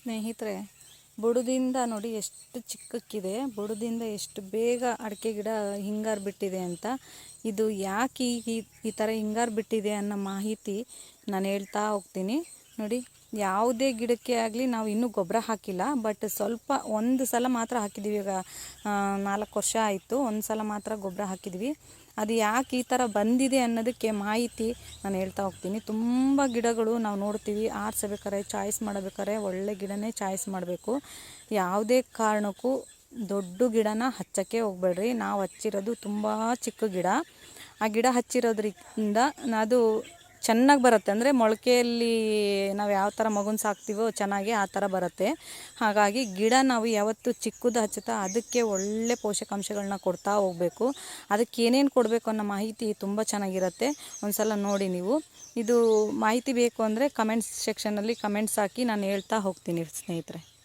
ಸ್ನೇಹಿತರೆ, ಬುಡದಿಂದ ನೋಡಿ ಎಷ್ಟು ಚಿಕ್ಕಕ್ಕಿದೆ, ಬುಡದಿಂದ ಎಷ್ಟು ಬೇಗ ಅಡಿಕೆ ಗಿಡ ಹಿಂಗಾರು ಬಿಟ್ಟಿದೆ ಅಂತ. ಇದು ಯಾಕೆ ಈ ಈ ಥರ ಹಿಂಗಾರು ಬಿಟ್ಟಿದೆ ಅನ್ನೋ ಮಾಹಿತಿ ನಾನು ಹೇಳ್ತಾ ಹೋಗ್ತೀನಿ. ನೋಡಿ ಯಾವುದೇ ಗಿಡಕ್ಕೆ ಆಗಲಿ ನಾವು ಇನ್ನೂ ಗೊಬ್ಬರ ಹಾಕಿಲ್ಲ ಬಟ್ ಸ್ವಲ್ಪ ಒಂದು ಸಲ ಮಾತ್ರ ಹಾಕಿದ್ದೀವಿ ಈಗ ನಾಲ್ಕು ವರ್ಷ ಆಯಿತು, ಒಂದು ಸಲ ಮಾತ್ರ ಗೊಬ್ಬರ ಹಾಕಿದ್ವಿ. ಅದು ಯಾಕೆ ಈ ಥರ ಬಂದಿದೆ ಅನ್ನೋದಕ್ಕೆ ಮಾಹಿತಿ ನಾನು ಹೇಳ್ತಾ ಹೋಗ್ತೀನಿ. ತುಂಬ ಗಿಡಗಳು ನಾವು ನೋಡ್ತೀವಿ ಆರಿಸಬೇಕಾರೆ ಚಾಯ್ಸ್ ಮಾಡಬೇಕಾದ್ರೆ ಒಳ್ಳೆ ಗಿಡನೇ ಚಾಯ್ಸ್ ಮಾಡಬೇಕು. ಯಾವುದೇ ಕಾರಣಕ್ಕೂ ದೊಡ್ಡ ಗಿಡನ ಹಚ್ಚಕ್ಕೆ ಹೋಗ್ಬೇಡ್ರಿ. ನಾವು ಹಚ್ಚಿರೋದು ತುಂಬ ಚಿಕ್ಕ ಗಿಡ. ಆ ಗಿಡ ಹಚ್ಚಿರೋದ್ರಿಂದ ಅದು ಚೆನ್ನಾಗಿ ಬರುತ್ತೆ. ಅಂದರೆ ಮೊಳಕೆಯಲ್ಲಿ ನಾವು ಯಾವ ಥರ ಮಗುನ ಸಾಕ್ತೀವೋ ಚೆನ್ನಾಗಿ ಆ ಥರ ಬರುತ್ತೆ. ಹಾಗಾಗಿ ಗಿಡ ನಾವು ಯಾವತ್ತು ಚಿಕ್ಕದು ಹಚ್ಚುತ್ತಾ ಅದಕ್ಕೆ ಒಳ್ಳೆ ಪೋಷಕಾಂಶಗಳನ್ನ ಕೊಡ್ತಾ ಹೋಗಬೇಕು. ಅದಕ್ಕೆ ಏನೇನು ಕೊಡಬೇಕು ಅನ್ನೋ ಮಾಹಿತಿ ತುಂಬ ಚೆನ್ನಾಗಿರುತ್ತೆ. ಒಂದು ಸಲ ನೋಡಿ ನೀವು. ಇದು ಮಾಹಿತಿ ಬೇಕು ಅಂದರೆ ಕಮೆಂಟ್ಸ್ ಸೆಕ್ಷನಲ್ಲಿ ಕಮೆಂಟ್ಸ್ ಹಾಕಿ ನಾನು ಹೇಳ್ತಾ ಹೋಗ್ತೀನಿ ಸ್ನೇಹಿತರೆ.